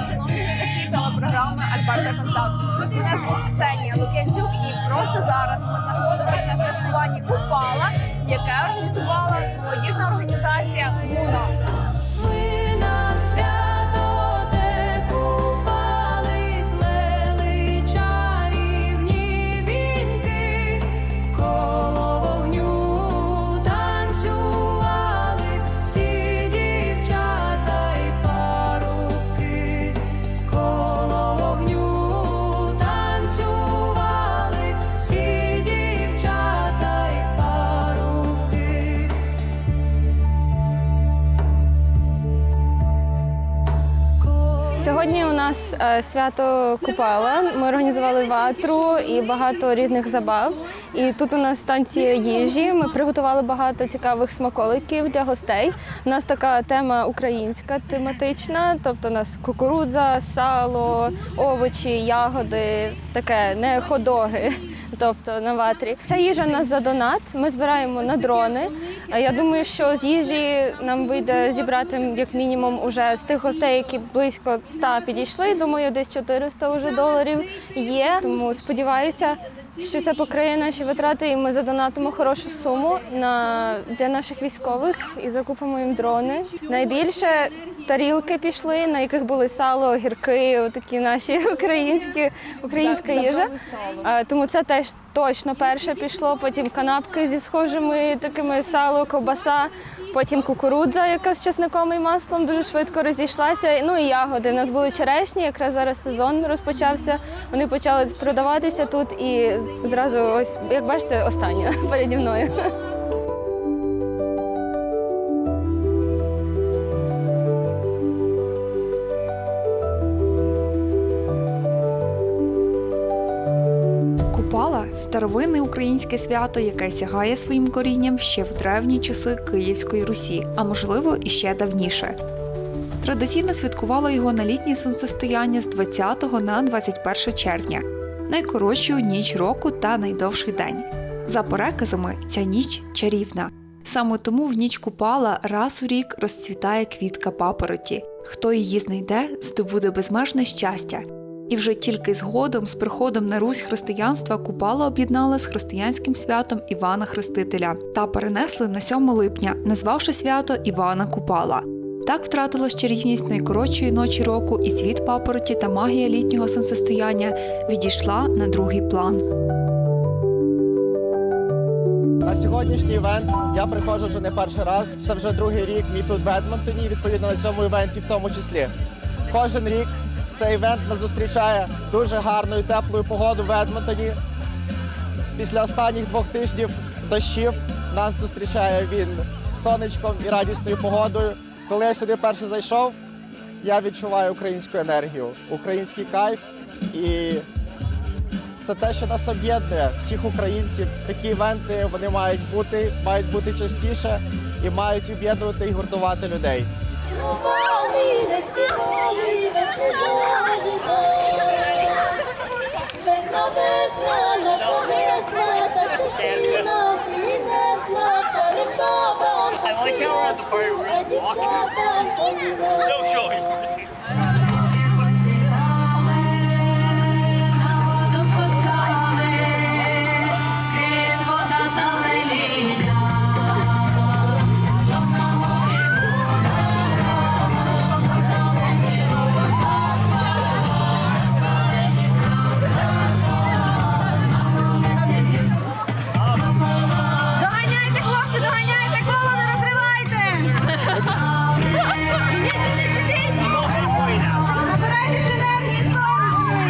шановні глядачі телепрограми Альберта Контакт. Мене нас Ксенія Лук'янчук і просто зараз ми знаходимося на святкуванні Купала, яке організувала молодіжна організація Луна. Свято Купала. Ми організували ватру і багато різних забав. І тут у нас станція їжі. Ми приготували багато цікавих смаколиків для гостей. У нас така тема українська тематична, тобто у нас кукурудза, сало, овочі, ягоди, таке не ходоги. Тобто на ватрі. Ця їжа у нас за донат. Ми збираємо на дрони. Е, Я думаю, що з їжі нам вийде зібрати як мінімум уже з тих гостей, які близько 100 підійшли. Думаю, десь 400 вже доларів є. Тому сподіваюся, що це покриє наші витрати, і ми задонатимо хорошу суму на для наших військових і закупимо їм дрони. Найбільше тарілки пішли, на яких були сало, огірки, такі наші українські українська їжа. Тому це теж точно перше пішло. Потім канапки зі схожими такими сало, ковбаса. Потім кукурудза, яка з чесником і маслом дуже швидко розійшлася. Ну і ягоди. У нас були черешні, якраз зараз сезон розпочався. Вони почали продаватися тут і зразу ось, як бачите, остання переді мною. Старовинне українське свято, яке сягає своїм корінням ще в древні часи Київської Русі, а можливо і ще давніше. Традиційно святкувало його на літнє сонцестояння з 20 на 21 червня, найкоротшу ніч року та найдовший день. За переказами, ця ніч чарівна. Саме тому в ніч Купала раз у рік розцвітає квітка папороті. Хто її знайде, здобуде безмежне щастя. І вже тільки згодом, з приходом на Русь християнства, Купала об'єднали з християнським святом Івана Хрестителя та перенесли на 7 липня, назвавши свято Івана Купала. Так втратилась чарівність найкоротшої ночі року, і цвіт папороті та магія літнього сонцестояння відійшла на другий план. На сьогоднішній івент я приходжу вже не перший раз. Це вже другий рік мій тут в Едмонтоні, відповідно на цьому івенті в тому числі. Кожен рік цей івент нас зустрічає дуже гарною теплою погоду в Едмонтоні. Після останніх двох тижнів дощів нас зустрічає він сонечком і радісною погодою. Коли я сюди перше зайшов, я відчуваю українську енергію, український кайф і це те, що нас об'єднує всіх українців. Такі івенти вони мають бути, мають бути частіше і мають об'єднувати і гуртувати людей. Весна, весна, наша весна, та Христина принесла старим бабам. I Біжіть, біжіть, енергії сонячної!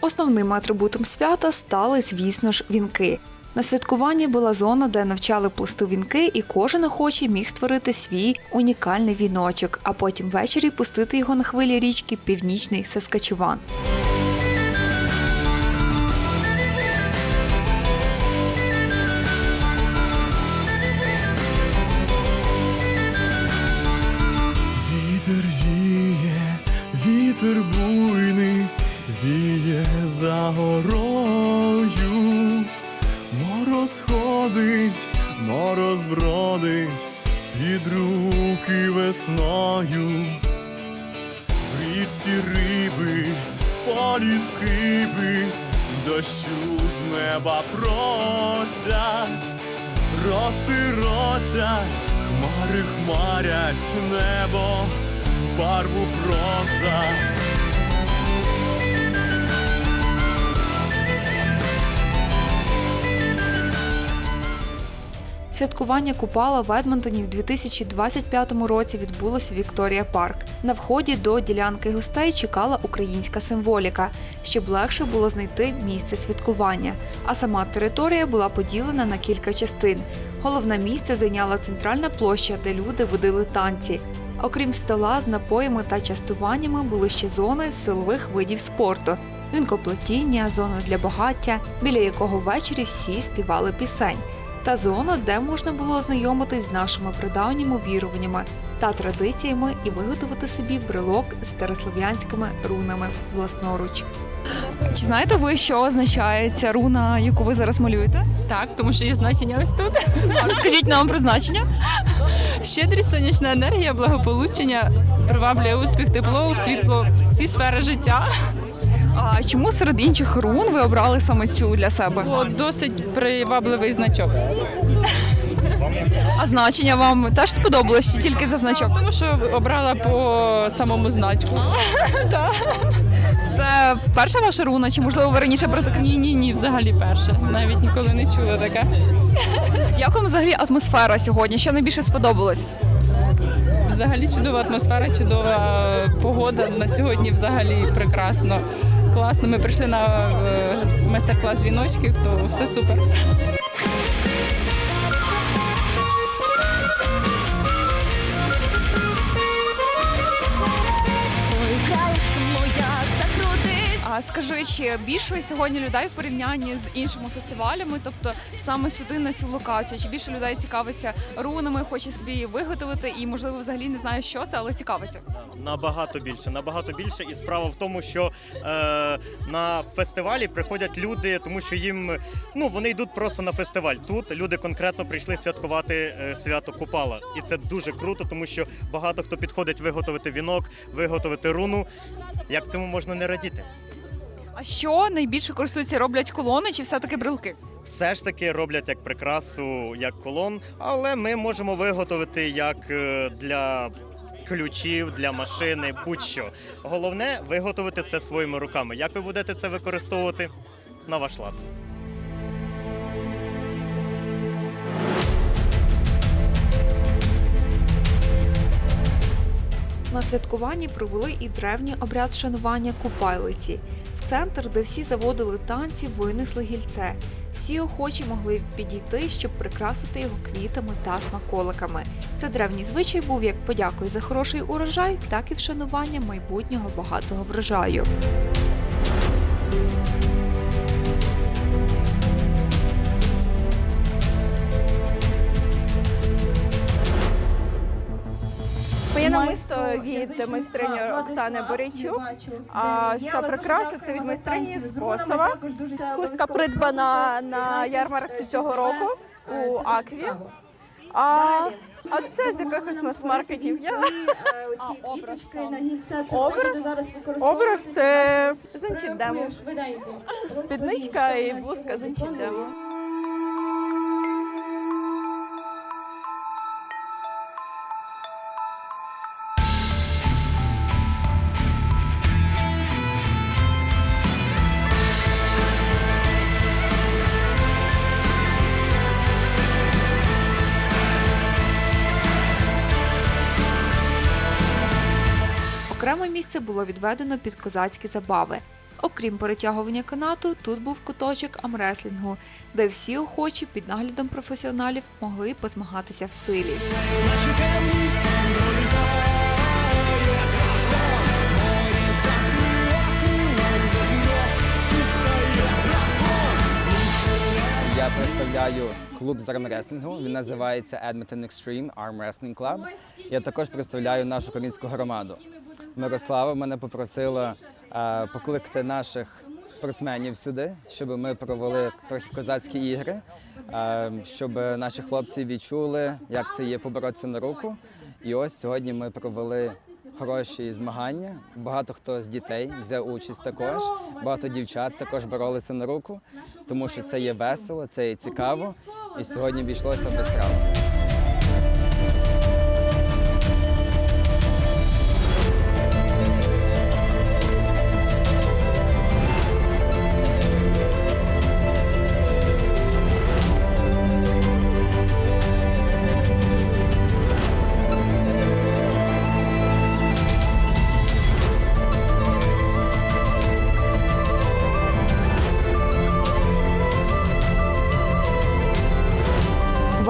Основним атрибутом свята стали, звісно ж, вінки. На святкуванні була зона, де навчали плести вінки, і кожен охочий міг створити свій унікальний віночок, а потім ввечері пустити його на хвилі річки Північний Саскачеван. В риби, в полі схиби, дощу з неба просять, роси росять, хмари хмарять небо в барву просять. Святкування Купала в Едмонтоні в 2025 році відбулось в Вікторія Парк. На вході до ділянки гостей чекала українська символіка, щоб легше було знайти місце святкування. А сама територія була поділена на кілька частин. Головне місце зайняла центральна площа, де люди водили танці. Окрім стола з напоями та частуваннями, були ще зони силових видів спорту. Вінкоплетіння, зона для багаття, біля якого ввечері всі співали пісень та зона, де можна було ознайомитись з нашими прадавніми віруваннями та традиціями і виготовити собі брелок з старослов'янськими рунами власноруч. Чи знаєте ви, що означає ця руна, яку ви зараз малюєте? Так, тому що є значення ось тут. Розкажіть нам про значення. Щедрість, сонячна енергія, благополучення, приваблює успіх, тепло, світло, всі сфери життя. А чому серед інших рун ви обрали саме цю для себе? О, досить привабливий значок. А значення вам теж сподобалось чи тільки за значок? Тому що обрала по самому значку. Це перша ваша руна, чи можливо ви раніше про таке? Ні, ні, ні, взагалі перше. Навіть ніколи не чула таке. Як вам взагалі атмосфера сьогодні? Що найбільше сподобалось? Взагалі чудова атмосфера, чудова погода. На сьогодні взагалі прекрасно. Класно. Ми прийшли на е, майстер-клас віночків, то все супер. А скажи, чи більше сьогодні людей в порівнянні з іншими фестивалями, тобто саме сюди на цю локацію? Чи більше людей цікавиться рунами, хоче собі виготовити і, можливо, взагалі не знає, що це, але цікавиться? Набагато більше, набагато більше. І справа в тому, що е, на фестивалі приходять люди, тому що їм ну вони йдуть просто на фестиваль. Тут люди конкретно прийшли святкувати е, свято Купала, і це дуже круто, тому що багато хто підходить виготовити вінок, виготовити руну. Як цьому можна не радіти? А що найбільше користуються, роблять колони чи все-таки брелки? Все ж таки роблять як прикрасу, як колон, але ми можемо виготовити як е, для ключів, для машини, будь-що. Головне виготовити це своїми руками. Як ви будете це використовувати? На ваш лад. На святкуванні провели і древній обряд шанування купайлиці. Центр, де всі заводили танці, винесли гільце. Всі охочі могли підійти, щоб прикрасити його квітами та смаколиками. Це древній звичай був як подякою за хороший урожай, так і вшанування майбутнього багатого врожаю. Від майстрині Оксани Боричук. А ця прикраса це від майстрині з Косова. Хустка придбана на ярмарці цього року у Акві. А, а це з якихось мас-маркетів. Я... образ Образ? Образ це з Анчідему. Спідничка і блузка з Анчідему. Було відведено під козацькі забави. Окрім перетягування канату, тут був куточок амреслінгу, де всі охочі під наглядом професіоналів могли позмагатися в силі. Представляю клуб з армреслінгу. Він називається Edmonton Extreme Arm Wrestling Club. Я також представляю нашу українську громаду. Мирослава мене попросила е, покликати наших спортсменів сюди, щоб ми провели трохи козацькі ігри, е, щоб наші хлопці відчули, як це є поборотися на руку. І ось сьогодні ми провели хороші змагання. Багато хто з дітей взяв участь також. Багато дівчат також боролися на руку, тому що це є весело, це є цікаво. І сьогодні обійшлося без травм.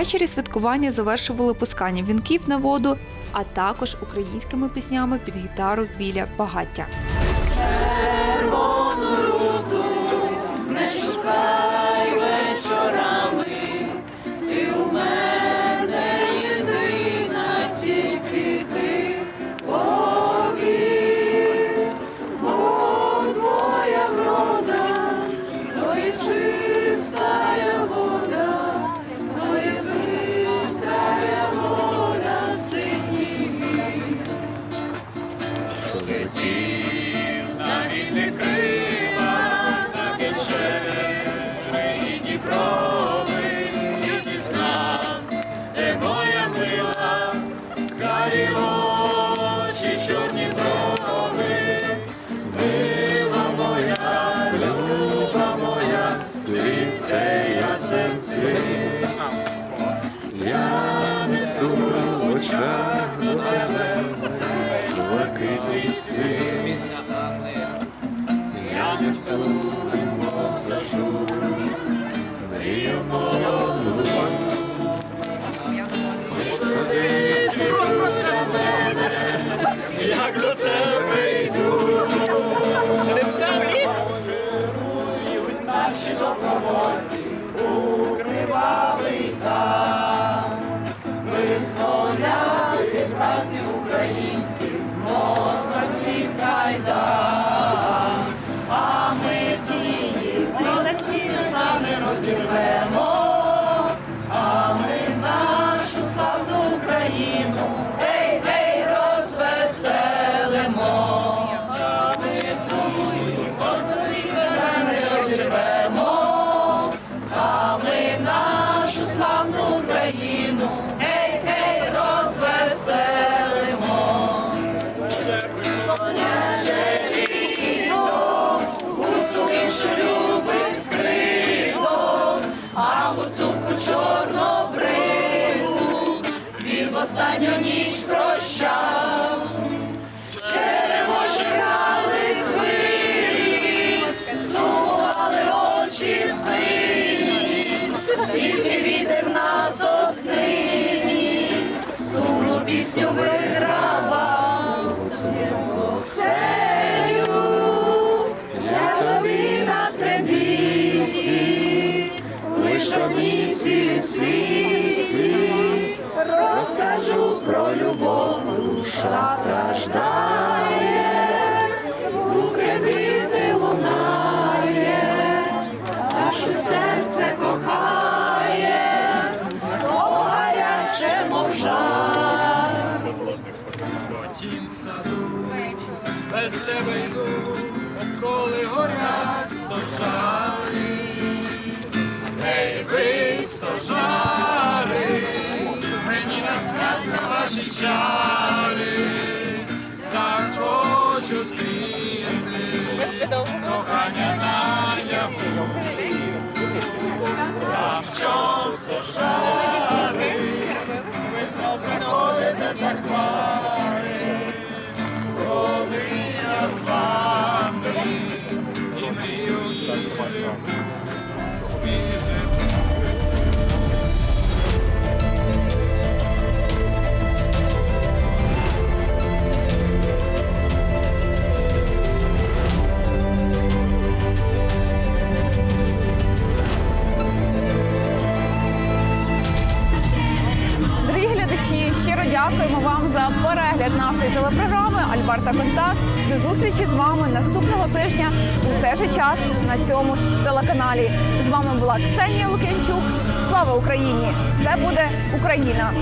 Ввечері святкування завершували пусканням вінків на воду, а також українськими піснями під гітару біля багаття. очах на тебе, блакитний світ, я несу. Без стріти, кохання наяву. Там чом стожари, ви знов заходите за хмари, Альберта Контакт. До зустрічі з вами наступного тижня у цей же час на цьому ж телеканалі. З вами була Ксенія Лук'янчук. Слава Україні! Все буде Україна!